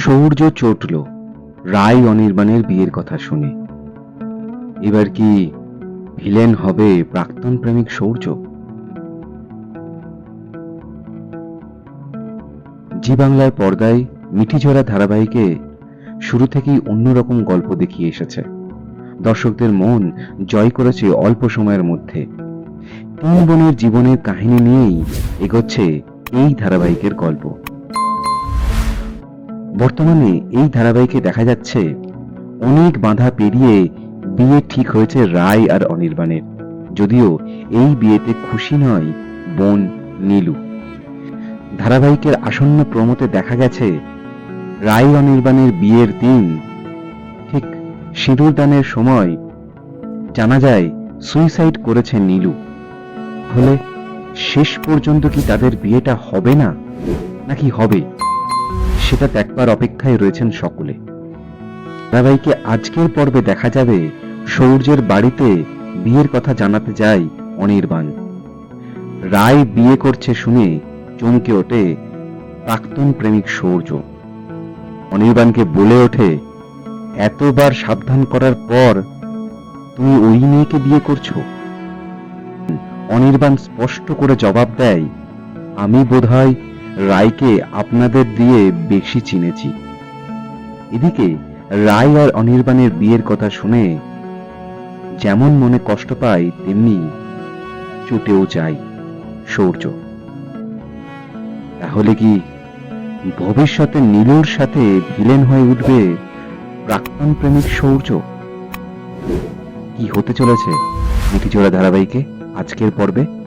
সৌর্য চটল, রায় অনির্বাণের বিয়ের কথা শুনে। এবার কি ভিলেন হবে প্রাক্তন প্রেমিক সৌর্য? জি বাংলার পর্দায় মিঠিঝরা ধারাবাহিকে শুরু থেকেই অন্যরকম গল্প দেখিয়ে এসেছে। দর্শকদের মন জয় করেছে অল্প সময়ের মধ্যে। তিন বোনের জীবনের কাহিনী নিয়েই এগোচ্ছে এই ধারাবাহিকের গল্প। বর্তমানে এই ধারাবাহিকে দেখা যাচ্ছে অনেক বাধা পেরিয়ে বিয়ে ঠিক হয়েছে রায় আর অনির্বাণের। যদিও এই বিয়েতে খুশি নয় বোন নীলু। ধারাবাহিকের আসন্ন প্রমোতে দেখা গেছে রায় অনির্বাণের বিয়ের দিন। ঠিক সিঁদুর দানের সময় জানা যায় সুইসাইড করেছে নীলু। হলে শেষ পর্যন্ত কি তাদের বিয়েটা হবে না? নাকি হবে? সেটা দেখবার অপেক্ষায় রয়েছেন সকলে। ধারাবাহিকে আজকের পর্বে দেখা যাবে সৌর্যের বাড়িতে বিয়ের কথা জানাতে যায় অনির্বাণ। রায় বিয়ে করছে শুনে চমকে ওঠে প্রাক্তন প্রেমিক সৌর্য। অনির্বাণকে বলে ওঠে, এতবার সাবধান করার পর তুমি ওই মেয়েকে বিয়ে করছ? অনির্বাণ স্পষ্ট করে জবাব দেয়, আমি বোধহয় রায়কে আপনাদের দিয়ে বেশি চিনেছি। এদিকে রায় আর অনির্বাণের বিয়ের কথা শুনে যেমন মনে কষ্ট পায়, তেমনি চুটেও যায় সৌর্য তাহলে কি ভবিষ্যতে নীলুর সাথে ভিলেন হয়ে উঠবে প্রাক্তন প্রেমিক সৌর্য কি হতে চলেছে মিঠিজোড়া ধারাবাহিকে আজকের পর্বে?